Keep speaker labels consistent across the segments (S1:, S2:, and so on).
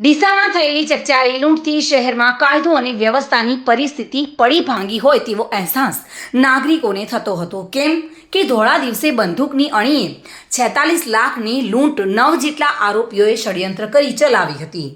S1: ડીસામાં થયેલી ચકચારી લૂંટથી શહેરમાં કાયદો અને વ્યવસ્થાની પરિસ્થિતિ પડી ભાંગી હોય તેવો અહેસાસ નાગરિકોને થતો હતો. કેમ કે ધોળા દિવસે બંદૂકની અણીએ છેતાલીસ લાખની લૂંટ નવ જેટલા આરોપીઓએ ષડયંત્ર કરી ચલાવી હતી.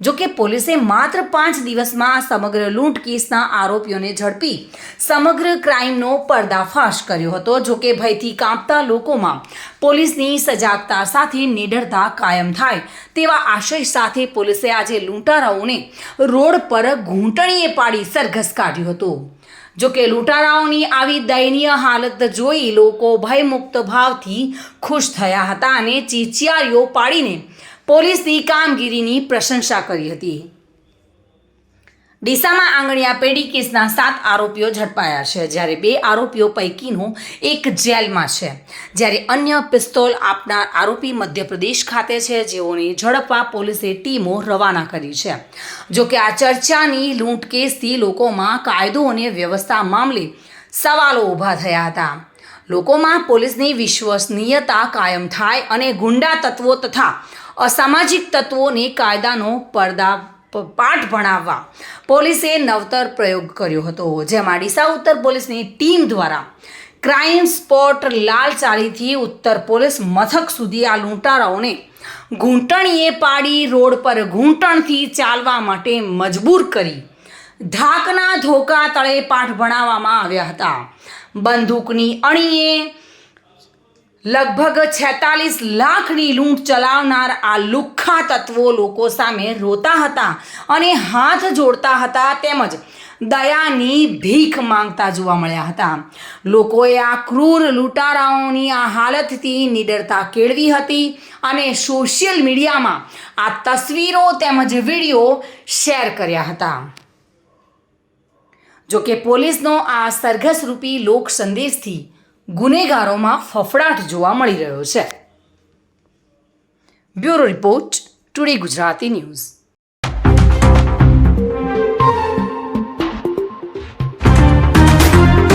S1: જો કે પોલીસે માત્ર પાંચ દિવસમાં સમગ્ર લૂંટ કેસના આરોપીઓને ઝડપી સમગ્ર ક્રાઇમનો પર્દાફાશ કર્યો હતો. જો કે ભયથી કાંપતા લોકોમાં પોલીસની સજાગતા સાથે નિડરતા કાયમ થાય તેવા આશય સાથે પોલીસે આજે લૂંટારાઓને રોડ પર ઘૂંટણીએ પાડી સરઘસ કાઢ્યું હતું. જો કે લૂંટારાઓની આવી દયનીય હાલત જોઈ લોકો ભયમુક્ત ભાવથી ખુશ થયા હતા અને ચીચિયારીઓ પાડીને પોલીસની કામગીરીની પ્રશંસા કરી હતી. ડીસામાં આંગણિયા પેઢી કેસના સાત આરોપીઓ ઝડપાયા છે. જ્યારે બે આરોપીઓ પૈકીનો એક જેલમાં છે. જ્યારે અન્ય પિસ્તોલ આપનાર આરોપી મધ્યપ્રદેશ ખાતે છે. જેઓને ઝડપવા પોલીસે ટીમો રવાના કરી છે. જોકે આ ચર્ચાની લૂંટ કેસથી લોકોમાં કાયદો અને વ્યવસ્થા મામલે સવાલો ઊભા થયા હતા. લોકોમાં પોલીસની વિશ્વસનીયતા કાયમ થાય અને ગુંડા તત્વો તથા અસામાજિક તત્વોને કાયદાનો પડદા પાઠ ભણાવવા. પોલીસે નવતર પ્રયોગ કર્યો હતો. જેમાં ડીસા ઉત્તર પોલીસની ટીમ દ્વારા ક્રાઇમ સ્પોટ લાલ ચાલીથી ઉત્તર પોલીસ મથક સુધી આ લૂંટારાઓને ઘૂંટણીએ પાડી રોડ પર ઘૂંટણથી ચાલવા માટે મજબૂર કરી ધાકના ધોકા તળે પાઠ ભણાવવામાં આવ્યા હતા. બંદૂકની અણીએ લગભગ છેતાલીસ લાખની લૂંટ ચલાવનાર આ લુખ્ખા તત્વો લોકો સામે રોતા હતા અને હાથ જોડતા હતા તેમજ દયાની ભીખ માંગતા જોવા મળ્યા હતા. લોકોએ આ ક્રૂર લૂંટારાઓની આ હાલતથી નિડરતા કેળવી હતી અને સોશિયલ મીડિયામાં આ તસવીરો તેમજ વીડિયો શેર કર્યા હતા. જો કે પોલીસનો આ સરઘસરૂપી લોક સંદેશથી ગુનેગારોમાં ફફડાટ જોવા મળી રહ્યો છે. Bureau report today Gujarati news.